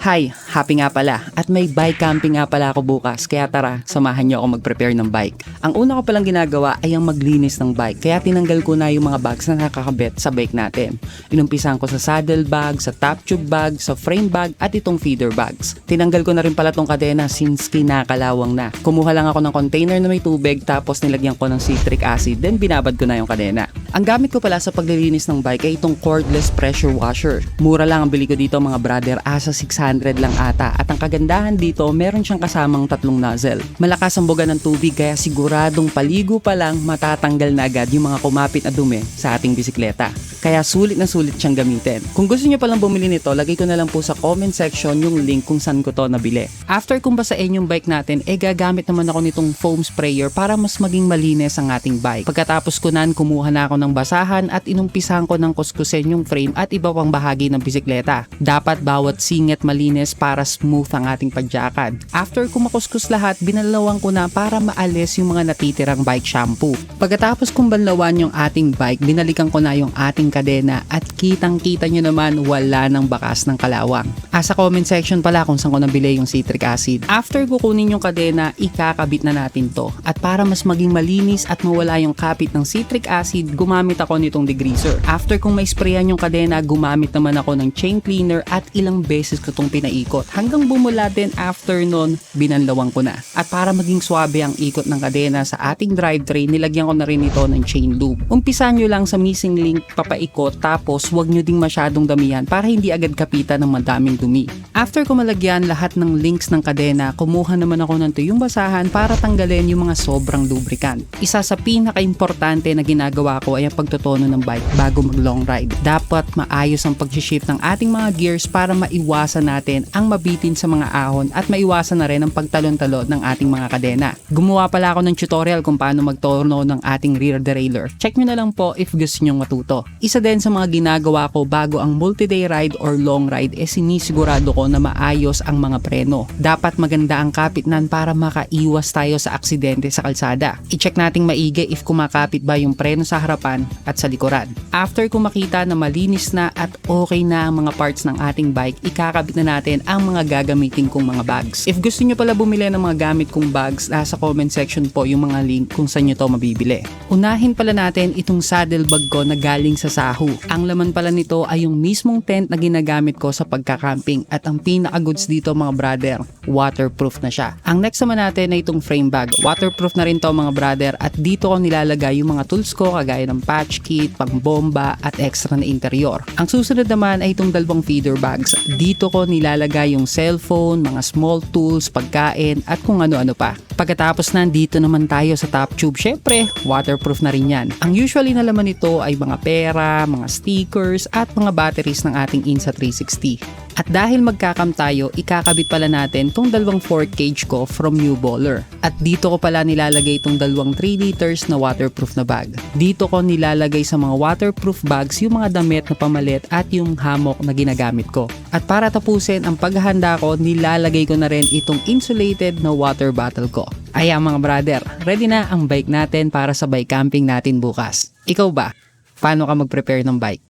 Hi, happy nga pala. At may bike camping nga pala ako bukas. Kaya tara, samahan niyo ako mag-prepare ng bike. Ang una ko palang ginagawa ay ang maglinis ng bike. Kaya tinanggal ko na yung mga bags na nakakabit sa bike natin. Inumpisan ko sa saddle bag, sa top tube bag, sa frame bag, at itong feeder bags. Tinanggal ko na rin pala tong kadena since kinakalawang na. Kumuha lang ako ng container na may tubig tapos nilagyan ko ng citric acid then binabad ko na yung kadena. Ang gamit ko pala sa paglilinis ng bike ay itong cordless pressure washer. Mura lang ang bili ko dito mga brother, asa 600 lang ata. At ang kagandahan dito, meron siyang kasamang tatlong nozzle. Malakas ang buga ng tubig kaya siguradong paligo pa lang matatanggal na agad yung mga kumapit na dumi sa ating bisikleta. Kaya sulit na sulit siyang gamitin. Kung gusto niyo palang bumili nito, lagay ko na lang po sa comment section yung link kung saan ko to nabili. After kung basain yung bike natin, eh gagamit naman ako nitong foam sprayer para mas maging malinis ang ating bike. Pagkatapos ko nan, kumuha na ako ng basahan at inumpisahan ko ng kuskusin yung frame at iba pang bahagi ng bisikleta. Dapat bawat singit malinis para smooth ang ating padyakan. After ko makuskus lahat, binalawang ko na para maalis yung mga natitirang bike shampoo. Pagkatapos kong banlawan yung ating bike, binalikan ko na yung ating kadena at kitang kita nyo naman wala ng bakas ng kalawang. Ah, sa comment section pala kung saan ko nabili yung citric acid. After kukunin yung kadena, ikakabit na natin to. At para mas maging malinis at mawala yung kapit ng citric acid, gumamit ako nitong degreaser. After kong ma-sprayan yung kadena, gumamit naman ako ng chain cleaner at ilang beses ko tong pinaikot. Hanggang bumula din after nun, binanlawang ko na. At para maging swabe ang ikot ng kadena sa ating drivetrain, nilagyan ko na rin ito ng chain loop. Umpisan nyo lang sa missing link papaikot tapos huwag nyo ding masyadong damihan para hindi agad kapitan ng madaming dumi. After ko malagyan lahat ng links ng kadena, kumuha naman ako ng tuyong basahan para tanggalin yung mga sobrang lubricant. Isa sa pinaka-importante na ginagawa ko ay ang pagtotono ng bike bago mag long ride. Dapat maayos ang pag-shift ng ating mga gears para maiwasan natin ang mabitin sa mga ahon at maiwasan na rin ang pagtalon-talon ng ating mga kadena. Gumawa pala ako ng tutorial kung paano magtorno ng ating rear derailleur. Check nyo na lang po if gusto nyong matuto. Isa din sa mga ginagawa ko bago ang multi-day ride or long ride eh sinisigurado ko na maayos ang mga preno. Dapat maganda ang kapitnan para makaiwas tayo sa aksidente sa kalsada. I-check nating maigi if kumakapit ba yung preno sa harapan at sa likuran. After ko makita na malinis na at okay na ang mga parts ng ating bike, ikakabit na natin ang mga gagamitin kong mga bags. If gusto nyo pala bumili ng mga gamit kong bags, nasa comment section po yung mga link kung saan nyo to mabibili. Unahin pala natin itong saddle bag ko na galing sa Sahu. Ang laman pala nito ay yung mismong tent na ginagamit ko sa pagkakamping at ang pinaka-goods dito mga brother, waterproof na siya. Ang next naman natin ay itong frame bag. Waterproof na rin to mga brother at dito ko nilalagay yung mga tools ko kagaya ng patch kit, pangbomba at extra na interior. Ang susunod naman ay itong dalawang feeder bags. Dito ko nilalagay yung cellphone, mga small tools, pagkain at kung ano-ano pa. Pagkatapos na dito naman tayo sa top tube, syempre waterproof na rin yan. Ang usually na laman nito ay mga pera, mga stickers at mga batteries ng ating Insa 360. At dahil magkakam tayo, ikakabit pala natin tong dalawang 4 cage ko from New Baller. At dito ko pala nilalagay itong dalawang 3 liters na waterproof na bag. Dito ko nilalagay sa mga waterproof bags yung mga damit na pamalit at yung hammock na ginagamit ko. At para tapusin ang paghahanda ko, nilalagay ko na rin itong insulated na water bottle ko. Ayan mga brother, ready na ang bike natin para sa bike camping natin bukas. Ikaw ba? Paano ka mag-prepare ng bike?